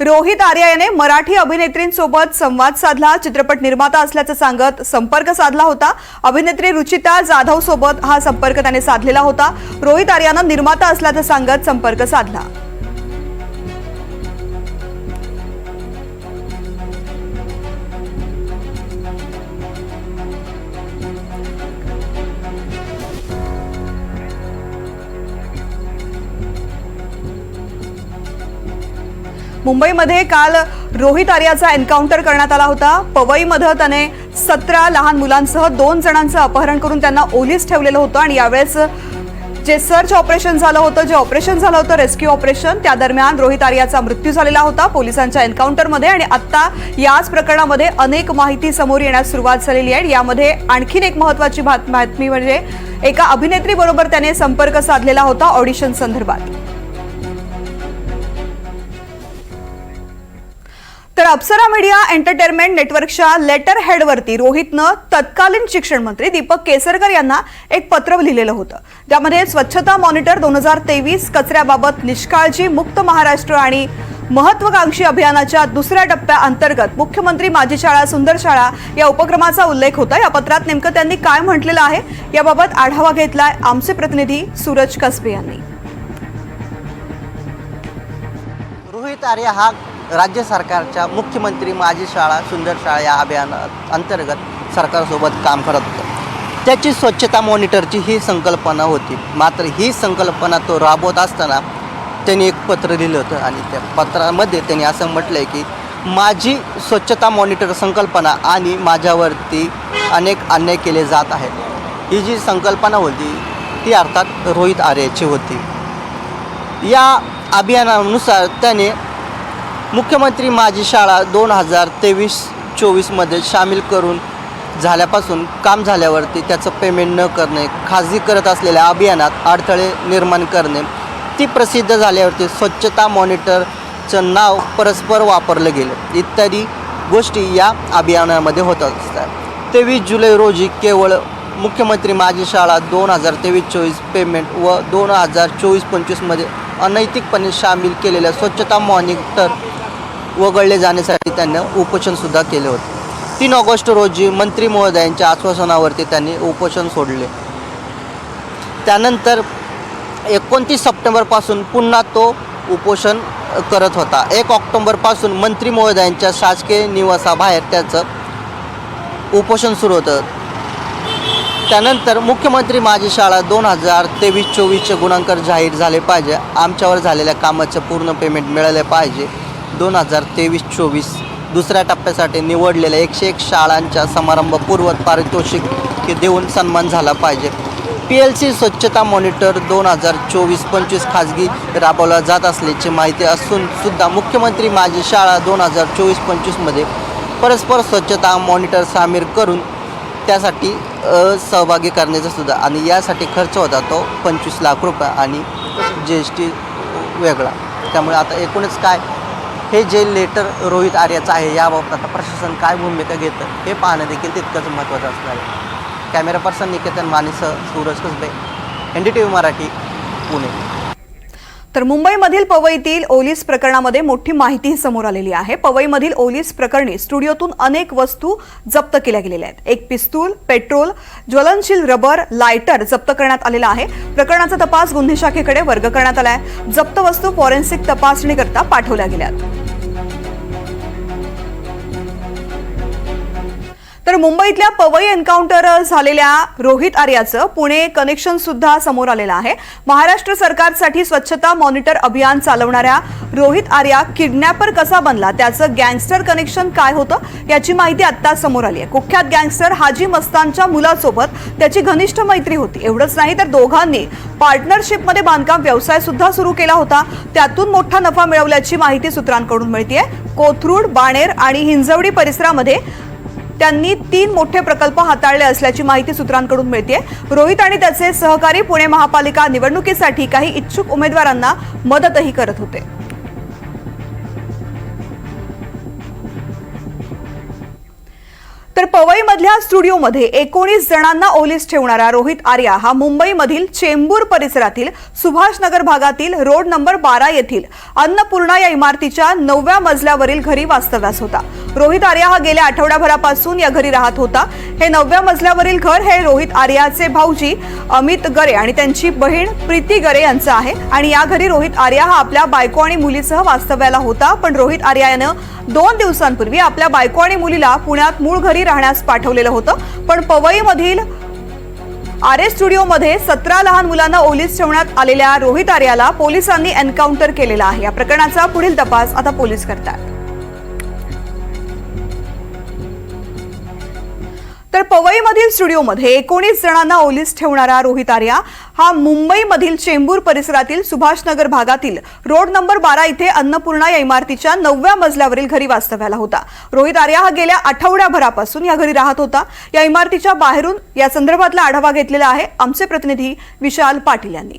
रोहित आर्या याने मराठी अभिनेत्रींसोबत संवाद साधला. चित्रपट निर्माता असल्याचं सांगत संपर्क साधला होता. अभिनेत्री रुचिता जाधव सोबत हा संपर्क त्याने साधलेला होता. रोहित आर्यानं निर्माता असल्याचं सांगत संपर्क साधला. मुंबईमध्ये काल रोहित आर्याचा एन्काउंटर करण्यात आला होता. पवईमध्ये त्याने सतरा लहान मुलांसह दोन जणांचं अपहरण करून त्यांना ओलीस ठेवलेलं होतं आणि यावेळेस जे सर्च ऑपरेशन झालं होतं जे ऑपरेशन झालं होतं रेस्क्यू ऑपरेशन त्या दरम्यान रोहित आर्याचा मृत्यू झालेला होता पोलिसांच्या एन्काउंटरमध्ये आणि आत्ता याच प्रकरणामध्ये अनेक माहिती समोर येण्यास सुरुवात झालेली आहे. यामध्ये आणखीन एक महत्वाची बात- बातमी म्हणजे एका अभिनेत्रीबरोबर त्याने संपर्क साधलेला होता ऑडिशन संदर्भात. अप्सरा मीडिया एंटरटेनमेंट नेटवर्कच्या लेटर हेडवरती रोहितनं तत्कालीन शिक्षण मंत्री दीपक केसरकर यांना एक पत्र लिहिलेलं होतं. त्यामध्ये स्वच्छता मॉनिटर दोन हजार तेवीस कचऱ्याबाबत निष्काळजी मुक्त महाराष्ट्र आणि महत्वाकांक्षी अभियानाच्या दुसऱ्या टप्प्याअंतर्गत मुख्यमंत्री माझी शाळा सुंदर शाळा या उपक्रमाचा उल्लेख होता. या पत्रात नेमकं त्यांनी काय म्हटलेलं आहे? याबाबत आढावा घेतलाय आमचे प्रतिनिधी सूरज कसबे यांनी. रोहित आर्य हा राज्य सरकारच्या मुख्यमंत्री माझी शाळा सुंदर शाळा या अभियाना अंतर्गत सरकारसोबत काम करत होतं. त्याची स्वच्छता मॉनिटरची ही संकल्पना होती. मात्र ही संकल्पना तो राबवत असताना त्यांनी एक पत्र लिहिलं होतं आणि त्या पत्रामध्ये त्यांनी असं म्हटलं आहे की माझी स्वच्छता मॉनिटर संकल्पना आणि माझ्यावरती अनेक अन्याय केले जात आहेत. ही जी संकल्पना होती ती अर्थात रोहित आर्याची होती. या अभियानानुसार त्याने मुख्यमंत्री माझी शाळा दोन हजार तेवीस चोवीसमध्ये सामील करून झाल्यापासून काम झाल्यावरती त्याचं पेमेंट न करणे खाजगी करत असलेल्या अभियानात अडथळे निर्माण करणे ती प्रसिद्ध झाल्यावरती स्वच्छता मॉनिटरचं नाव परस्पर वापरलं गेलं. इत्यादी गोष्टी या अभियानामध्ये होत असतात. तेवीस जुलै रोजी केवळ मुख्यमंत्री माझी शाळा दोन हजार तेवीस चोवीस पेमेंट व दोन हजार चोवीस पंचवीसमध्ये अनैतिकपणे सामील केलेल्या स्वच्छता मॉनिटर वगळले जाण्यासाठी त्यांनी उपोषणसुद्धा केले होते. तीन ऑगस्ट रोजी मंत्री महोदयांच्या आश्वासनावरती त्यांनी उपोषण सोडले. त्यानंतर एकोणतीस सप्टेंबरपासून पुन्हा तो उपोषण करत होता. एक ऑक्टोंबरपासून मंत्री महोदयांच्या शासकीय निवासाबाहेर त्याचं उपोषण सुरू होतं. त्यानंतर मुख्यमंत्री माझी शाळा दोन हजार तेवीस चोवीसचे गुणांकन जाहीर झाले पाहिजे. आमच्यावर झालेल्या कामाचं पूर्ण पेमेंट मिळाले पाहिजे. दोन हजार तेवीस चोवीस दुसऱ्या टप्प्यासाठी निवडलेल्या एकशे एक शाळांच्या समारंभपूर्व पारितोषिक हे देऊन सन्मान झाला पाहिजे. पी एल सी स्वच्छता मॉनिटर दोन हजार चोवीस पंचवीस खाजगी राबवला जात असल्याची माहिती असून सुद्धा मुख्यमंत्री माझी शाळा दोन हजार चोवीस पंचवीसमध्ये परस्पर स्वच्छता मॉनिटर सामील करून त्यासाठी सहभागी करण्याचा सुद्धा आणि यासाठी खर्च होता तो पंचवीस लाख रुपये आणि जी एस टी वेगळा. त्यामुळे आता एकूणच काय हे जे लेटर रोहित आर्याचं आहे याबाबत आता प्रशासन काय भूमिका घेतं हे पाहणं देखील तितकंच महत्त्वाचं असणार आहे. Camera person Niketan मानेसह Suraj Kasbe N D T V Marathi Pune. तर मुंबईमधील पवईतील ओलीस प्रकरणामध्ये मोठी माहिती समोर आलेली आहे. पवईमधील ओलीस प्रकरणी स्टुडिओतून अनेक वस्तू जप्त केल्या गेलेल्या आहेत. एक पिस्तूल पेट्रोल ज्वलनशील रबर लायटर जप्त करण्यात आलेला आहे. प्रकरणाचा तपास गुन्हे शाखेकडे वर्ग करण्यात आला आहे जप्त वस्तू फॉरेन्सिक तपासणीकरता पाठवल्या गेल्यात. तर मुंबईतल्या पवई एन्काउंटर झालेल्या रोहित आर्याचं पुणे कनेक्शन सुद्धा समोर आलेलं आहे. महाराष्ट्र सरकारसाठी स्वच्छता मॉनिटर अभियान चालवणाऱ्या रोहित आर्या किडनॅपर कसा बनला? त्याचं गँगस्टर कनेक्शन काय होतं? याची माहिती आत्ता समोर आली आहे. कुख्यात गँगस्टर हाजी मस्तानच्या मुलासोबत त्याची घनिष्ठ मैत्री होती. एवढंच नाही तर दोघांनी पार्टनरशिपमध्ये बांधकाम व्यवसाय सुद्धा सुरू केला होता. त्यातून मोठा नफा मिळवल्याची माहिती सूत्रांकडून मिळते कोथरूड बाणेर आणि हिंजवडी परिसरामध्ये त्यांनी तीन मोठे प्रकल्प हाताळले असल्याची माहिती सूत्रांकडून मिळते रोहित आणि त्याचे सहकारी पुणे महापालिका निवडणुकीसाठी काही इच्छुक उमेदवारांना मदतही करत होते. तर पवईमधल्या स्टुडिओमध्ये एकोणीस जणांना ओलीस ठेवणारा रोहित आर्या हा मुंबईमधील चेंबूर परिसरातील सुभाषनगर भागातील रोड नंबर बारा येथील अन्नपूर्णा या इमारतीच्या नवव्या मजल्यावरील घरी वास्तव्यास होता. रोहित आर्या हा गेल्या आठवड्याभरापासून या घरी राहत होता. हे नवव्या मजल्यावरील घर हे रोहित आर्याचे भाऊजी अमित गरे आणि त्यांची बहीण प्रीती गरे यांचं आहे. आणि या घरी रोहित आर्या हा आपल्या बायको आणि मुलीसह वास्तव्याला होता. पण रोहित आर्या यानं दोन दिवसांपूर्वी आपल्या बायको आणि मुलीला पुण्यात मूळ घरी राहण्यास पाठवलेलं होतं. पण पवईमधील आर एस स्टुडिओमध्ये सतरा लहान मुलांना ओलीस ठेवण्यात आलेल्या रोहित आर्याला पोलिसांनी एन्काउंटर केलेला आहे. या प्रकरणाचा पुढील तपास आता पोलीस करतात. तर पवईमधील स्टुडिओमध्ये एकोणीस जणांना ओलीस ठेवणारा रोहित आर्या हा मुंबईमधील चेंबूर परिसरातील सुभाषनगर भागातील रोड नंबर बारा इथे अन्नपूर्णा या इमारतीच्या नवव्या मजल्यावरील घरी वास्तव्याला होता. रोहित आर्या हा गेल्या आठवड्याभरापासून या घरी राहत होता. या इमारतीच्या बाहेरून या संदर्भातला आढावा घेतलेला आहे. आमचे प्रतिनिधी विशाल पाटील यांनी.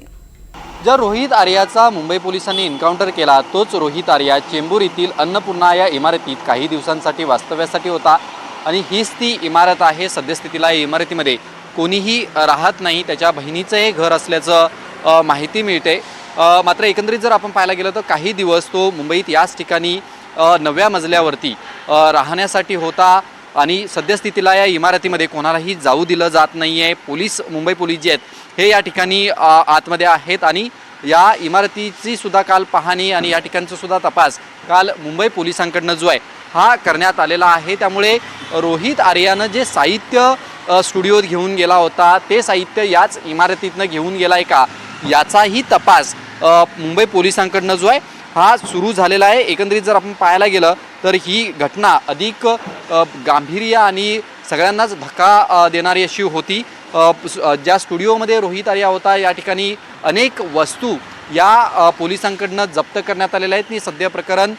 ज्या रोहित आर्याचा मुंबई पोलिसांनी एन्काउंटर केला तोच रोहित आर्या चेंबूर येथील अन्नपूर्णा या इमारतीत काही दिवसांसाठी वास्तव्यासाठी होता. आणि हीच ती इमारत आहे सद्यस्थितीला या इमारतीमध्ये. कोणीही राहत नाही त्याच्या बहिणीचं हे घर असल्याचं माहिती मिळते. मात्र एकंदरीत जर आपण पाहायला गेलं तर काही दिवस तो मुंबईत याच ठिकाणी नव्या मजल्यावरती राहण्यासाठी होता आणि सद्यस्थितीला या इमारतीमध्ये कोणालाही जाऊ दिलं जात नाही आहे पोलीस मुंबई पोलीस जे आहेत हे या ठिकाणी आतमध्ये आहेत आणि या इमारतीची सुद्धा काल पाहणी आणि या ठिकाणचा सुद्धा तपास काल मुंबई पोलिसांकडनं जो आहे हा करण्यात आलेला आहे. त्यामुळे रोहित आर्यानं जे साहित्य स्टुडिओत घेऊन गेला होता ते साहित्य याच इमारतीतनं घेऊन गेला आहे का? याचाही तपास मुंबई पोलिसांकडनं जो आहे हा सुरू झालेला आहे. एकंदरीत जर आपण पाहायला गेलं तर ही घटना अधिक गांभीर्य आणि सगळ्यांनाच धक्का देणारी अशी होती. ज्या स्टुडिओमध्ये रोहित आर्या होता या ठिकाणी अनेक वस्तू या पोलिसांकडनं जप्त करण्यात आलेल्या आहेत. आणि सध्या प्रकरण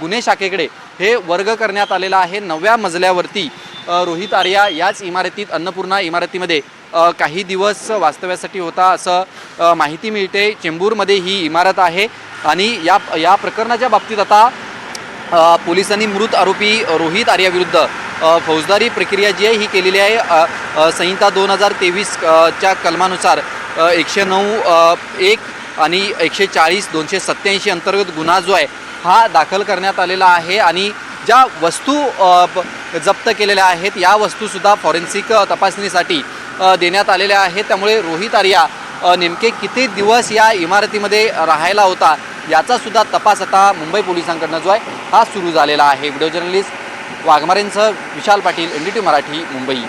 गुन्हे शाखेकडे हे वर्ग करण्यात आलेलं आहे. नवव्या मजल्यावरती रोहित आर्या याच इमारतीत अन्नपूर्णा इमारतीमध्ये काही दिवस वास्तव्यासाठी होता असं माहिती मिळते. चेंबूरमध्ये ही इमारत आहे. आणि या या प्रकरणाच्या बाबतीत आता पोलिसांनी मृत आरोपी रोहित आर्याविरुद्ध फौजदारी प्रक्रिया जी आहे ही केलेली आहे. संहिता दोन हजार तेवीसच्या कलमानुसार एकशे नऊ एक आणि एकशे चाळीस दोनशे सत्याऐंशी अंतर्गत गुन्हा जो आहे हा दाखल करण्यात आलेला आहे. आणि ज्या वस्तू जप्त केलेल्या आहेत या वस्तूसुद्धा फॉरेन्सिक तपासणीसाठी देण्यात आलेल्या आहेत. त्यामुळे रोहित आर्या नेमके किती दिवस या इमारतीमध्ये राहायला होता याचासुद्धा तपास आता मुंबई पोलिसांकडनं जो आहे हा सुरू झालेला आहे. Video journalist वाघमारेंसह Vishal Patil N D T Marathi Mumbai.